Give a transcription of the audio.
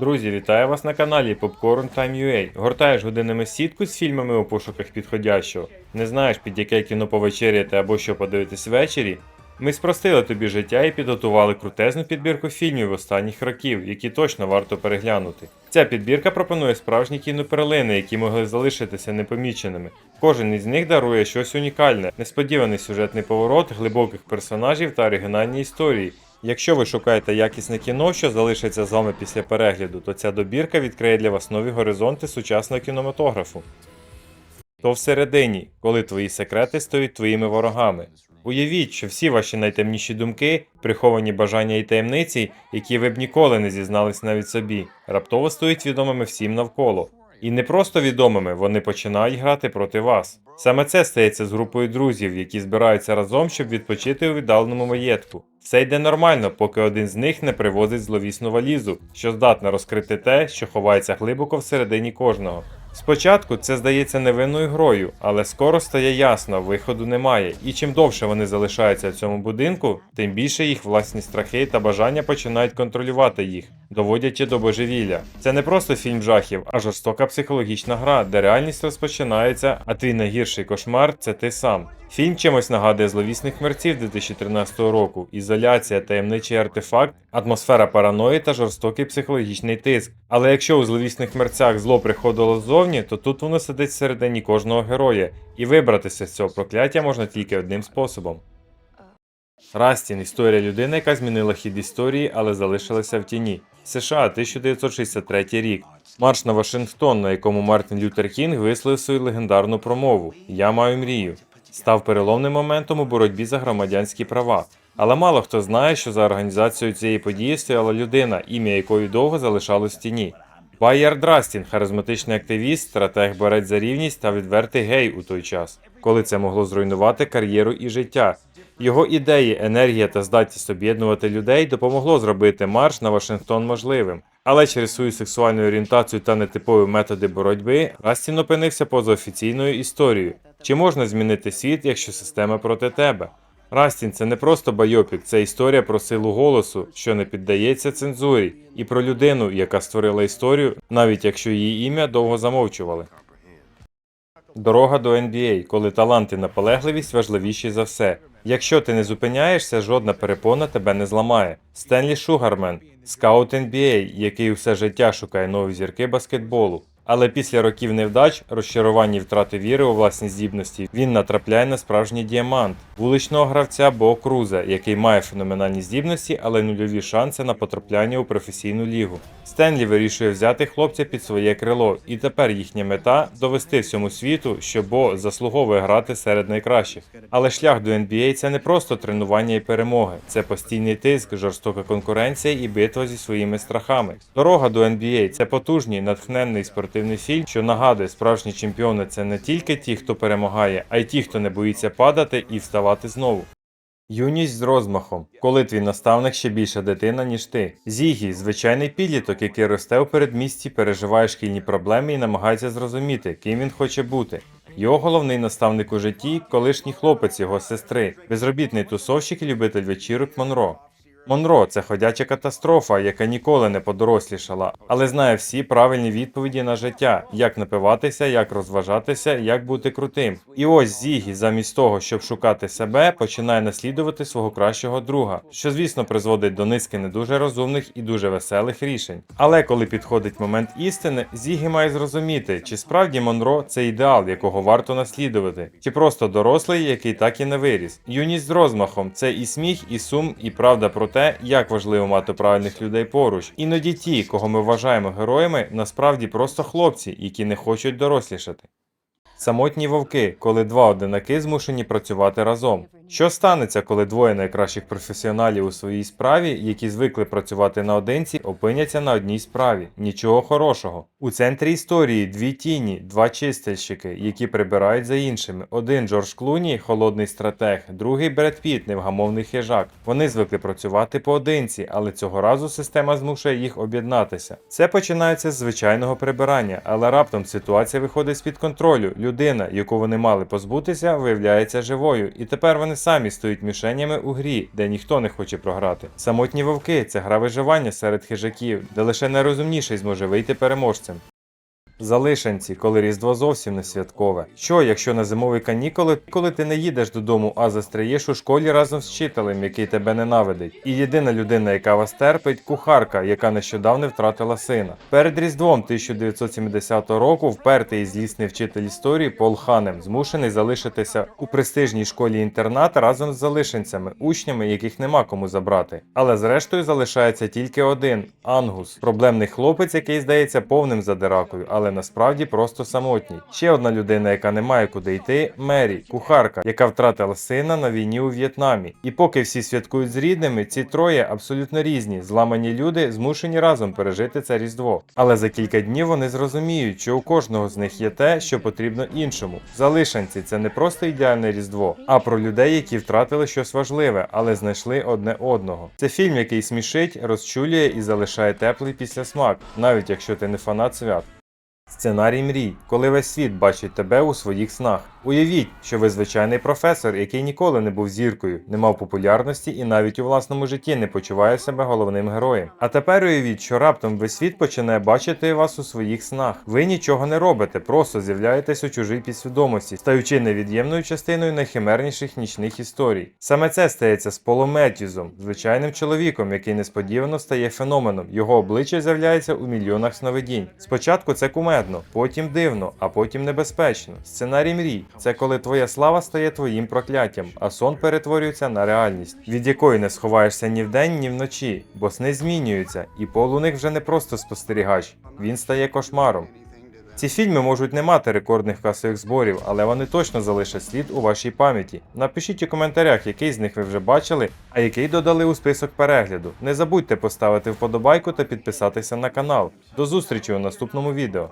Друзі, вітаю вас на каналі Popcorn Time UA. Гортаєш годинами сітку з фільмами у пошуках підходящого. Не знаєш, під яке кіно повечеряти або що подивитись ввечері? Ми спростили тобі життя і підготували крутезну підбірку фільмів останніх років, які точно варто переглянути. Ця підбірка пропонує справжні кіноперлини, які могли залишитися непоміченими. Кожен із них дарує щось унікальне, несподіваний сюжетний поворот, глибоких персонажів та оригінальні історії. Якщо ви шукаєте якісне кіно, що залишиться з вами після перегляду, то ця добірка відкриє для вас нові горизонти сучасного кінематографу. То всередині, коли твої секрети стають твоїми ворогами. Уявіть, що всі ваші найтемніші думки, приховані бажання і таємниці, які ви б ніколи не зізнались навіть собі, раптово стають відомими всім навколо. І не просто відомими, вони починають грати проти вас. Саме це стається з групою друзів, які збираються разом, щоб відпочити у віддаленому маєтку. Все йде нормально, поки один з них не привозить зловісну валізу, що здатна розкрити те, що ховається глибоко всередині кожного. Спочатку це здається невинною грою, але скоро стає ясно, виходу немає, і чим довше вони залишаються в цьому будинку, тим більше їх власні страхи та бажання починають контролювати їх, доводячи до божевілля. Це не просто фільм жахів, а жорстока психологічна гра, де реальність розпочинається, а твій найгірший кошмар це ти сам. Фільм чимось нагадує зловісних мерців 2013 року, ізоляція, таємничий артефакт, атмосфера параної та жорстокий психологічний тиск. Але якщо у зловісних мерцях зло приходило ззовні, то тут воно сидить всередині кожного героя, і вибратися з цього прокляття можна тільки одним способом. Растін історія людини, яка змінила хід історії, але залишилася в тіні. США 1963 рік. Марш на Вашингтон, на якому Мартин Лютер Кінг висловив свою легендарну промову Я маю мрію. Став переломним моментом у боротьбі за громадянські права. Але мало хто знає, що за організацією цієї події стояла людина, ім'я якої довго залишалось в тіні. Байер Драстін, харизматичний активіст, стратег борець за рівність та відвертий гей у той час, коли це могло зруйнувати кар'єру і життя. Його ідеї, енергія та здатність об'єднувати людей допомогло зробити марш на Вашингтон можливим. Але через свою сексуальну орієнтацію та нетипові методи боротьби Растін опинився поза офіційною історією. Чи можна змінити світ, якщо система проти тебе? Растін це не просто байопік, це історія про силу голосу, що не піддається цензурі, і про людину, яка створила історію, навіть якщо її ім'я довго замовчували. Дорога до NBA, коли талант і наполегливість важливіші за все. Якщо ти не зупиняєшся, жодна перепона тебе не зламає. Стенлі Шугармен, скаут NBA, який усе життя шукає нові зірки баскетболу. Але після років невдач, розчарувань і втрати віри у власні здібності, він натрапляє на справжній діамант вуличного гравця Бо Круза, який має феноменальні здібності, але нульові шанси на потрапляння у професійну лігу. Стенлі вирішує взяти хлопця під своє крило, і тепер їхня мета довести всьому світу, що Бо заслуговує грати серед найкращих. Але шлях до NBA – це не просто тренування і перемоги, це постійний тиск, жорстока конкуренція і битва зі своїми страхами. Дорога до NBA – це потужний, натхненний спортивний фільм, що нагадує, справжні чемпіони це не тільки ті, хто перемагає, а й ті, хто не боїться падати і вставати знову. Юність з розмахом, коли твій наставник ще більша дитина, ніж ти. Зігі звичайний підліток, який росте у передмісті, переживає шкільні проблеми і намагається зрозуміти, ким він хоче бути. Його головний наставник у житті колишній хлопець його сестри, безробітний тусовщик і любитель вечірок Монро. Монро це ходяча катастрофа, яка ніколи не подорослішала, але знає всі правильні відповіді на життя: як напиватися, як розважатися, як бути крутим. І ось Зігі, замість того, щоб шукати себе, починає наслідувати свого кращого друга, що звісно призводить до низки не дуже розумних і дуже веселих рішень. Але коли підходить момент істини, Зігі має зрозуміти, чи справді Монро це ідеал, якого варто наслідувати, чи просто дорослий, який так і не виріс. Юність з розмахом це і сміх, і сум, і правда про те, як важливо мати правильних людей поруч. Іноді ті, кого ми вважаємо героями, насправді просто хлопці, які не хочуть дорослішати. Самотні вовки, коли два одинаки змушені працювати разом. Що станеться, коли двоє найкращих професіоналів у своїй справі, які звикли працювати наодинці, опиняться на одній справі? Нічого хорошого. У центрі історії дві тіні, два чистильщики, які прибирають за іншими. Один Джордж Клуні, холодний стратег, другий Бред Піт, невгамовний хижак. Вони звикли працювати поодинці, але цього разу система змушує їх об'єднатися. Це починається з звичайного прибирання, але раптом ситуація виходить з-під контролю. Людина, яку вони мали позбутися, виявляється живою, і тепер вони самі стають мішенями у грі, де ніхто не хоче програти. Самотні вовки це гра виживання серед хижаків, де лише найрозумніший зможе вийти переможцем. Залишенці, коли Різдво зовсім не святкове. Що, якщо на зимові канікули, коли ти не їдеш додому, а застряєш у школі разом з вчителем, який тебе ненавидить. І єдина людина, яка вас терпить, кухарка, яка нещодавно втратила сина. Перед Різдвом 1970 року впертий і злісний вчитель історії Пол Ханем змушений залишитися у престижній школі інтернат разом з залишенцями, учнями, яких нема кому забрати. Але зрештою залишається тільки один Ангус, проблемний хлопець, який здається повним задиракою, але насправді просто самотній. Ще одна людина, яка не має куди йти, Мері, кухарка, яка втратила сина на війні у В'єтнамі. І поки всі святкують з рідними, ці троє абсолютно різні, зламані люди, змушені разом пережити це різдво. Але за кілька днів вони зрозуміють, що у кожного з них є те, що потрібно іншому. Залишанці це не просто ідеальне різдво, а про людей, які втратили щось важливе, але знайшли одне одного. Це фільм, який смішить, розчулює і залишає теплий післясмак, навіть якщо ти не фанат свят. Сценарій мрій, коли весь світ бачить тебе у своїх снах. Уявіть, що ви звичайний професор, який ніколи не був зіркою, не мав популярності і навіть у власному житті не почуває себе головним героєм. А тепер уявіть, що раптом весь світ починає бачити вас у своїх снах. Ви нічого не робите, просто з'являєтесь у чужій підсвідомості, стаючи невід'ємною частиною найхимерніших нічних історій. Саме це стається з Полом Меттьюзом, звичайним чоловіком, який несподівано стає феноменом. Його обличчя з'являється у мільйонах сновидінь. Спочатку це кумедно, потім дивно, а потім небезпечно. Сценарій мрій це коли твоя слава стає твоїм прокляттям, а сон перетворюється на реальність, від якої не сховаєшся ні вдень, ні вночі, бо сни змінюються, і Пол у них вже не просто спостерігач, він стає кошмаром. Ці фільми можуть не мати рекордних касових зборів, але вони точно залишать слід у вашій пам'яті. Напишіть у коментарях, який з них ви вже бачили, а який додали у список перегляду. Не забудьте поставити вподобайку та підписатися на канал. До зустрічі у наступному відео.